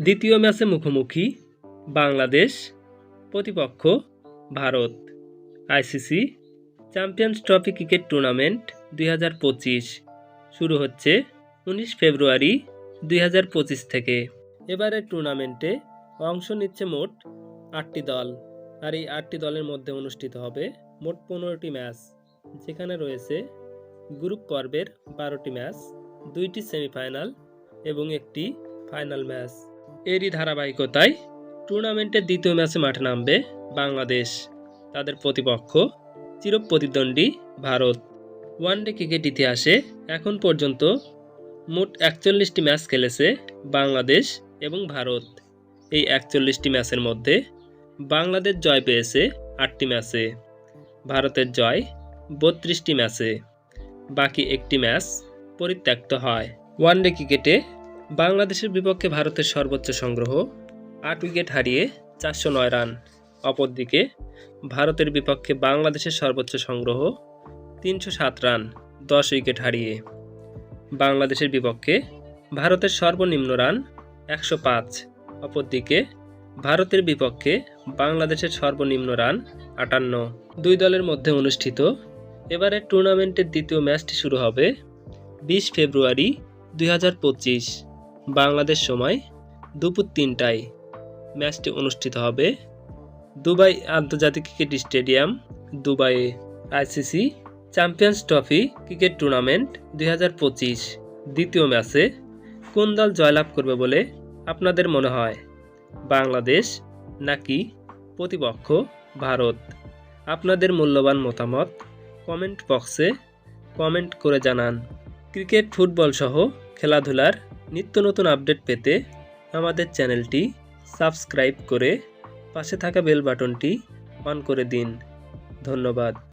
দ্বিতীয় ম্যাচে মুখোমুখি বাংলাদেশ, প্রতিপক্ষ Bharat, ICC champions trophy cricket tournament দুই হাজার পঁচিশ। শুরু হচ্ছে উনিশ ফেব্রুয়ারি দুই হাজার পঁচিশ থেকে। এবারের টুর্নামেন্টে অংশ নিচ্ছে মোট আটটি দল। আর এই আটটি দলের মধ্যে অনুষ্ঠিত হবে মোট পনেরোটি ম্যাচ। যেখানে রয়েছে গ্রুপ পর্বের বারোটি ম্যাচ, দুইটি সেমিফাইনাল এবং একটি ফাইনাল ম্যাচ। এরই ধারাবাহিকতায় টুর্নামেন্টের দ্বিতীয় ম্যাচে মাঠে নামবে বাংলাদেশ। তাদের প্রতিপক্ষ চিরপ্রতিদ্বন্দ্বী ভারত। ওয়ানডে ক্রিকেট ইতিহাসে এখন পর্যন্ত মোট একচল্লিশটি ম্যাচ খেলেছে বাংলাদেশ এবং ভারত। এই একচল্লিশটি ম্যাচের মধ্যে বাংলাদেশ জয় পেয়েছে আটটি ম্যাচে, ভারতের জয় বত্রিশটি ম্যাচে। বাকি একটি ম্যাচ পরিত্যক্ত হয়। ওয়ানডে ক্রিকেটে বাংলাদেশের বিপক্ষে ভারতের সর্বোচ্চ সংগ্রহ, আট উইকেট হারিয়ে চারশো নয় রান। অপরদিকে, ভারতের বিপক্ষে বাংলাদেশের সর্বোচ্চ সংগ্রহ, তিনশো সাত রান, দশ উইকেট হারিয়ে। বাংলাদেশের বিপক্ষে ভারতের সর্বনিম্ন রান একশো পাঁচ। অপরদিকে, ভারতের বিপক্ষে বাংলাদেশের সর্বনিম্ন রান আটান্ন। দুই দলের মধ্যে অনুষ্ঠিত এবারের টুর্নামেন্টের দ্বিতীয় ম্যাচটি শুরু হবে বিশ ফেব্রুয়ারি দুই হাজার পঁচিশ। বাংলাদেশ সময় দুপুর তিনটায়। ম্যাচটি অনুষ্ঠিত হবে দুবাই আন্তর্জাতিক ক্রিকেট স্টেডিয়াম দুবাইয়ে ICC champions trophy cricket tournament দু হাজার পঁচিশ। দ্বিতীয় ম্যাচে কোন দল জয়লাভ করবে বলে আপনাদের মনে হয়? বাংলাদেশ নাকি প্রতিপক্ষ ভারত? আপনাদের মূল্যবান মতামত কমেন্ট বক্সে কমেন্ট করে জানান। ক্রিকেট ফুটবল সহ খেলাধুলার নিত্য নতুন আপডেট পেতে আমাদের চ্যানেলটি সাবস্ক্রাইব করে পাশে থাকা বেল বাটনটি অন করে দিন। ধন্যবাদ।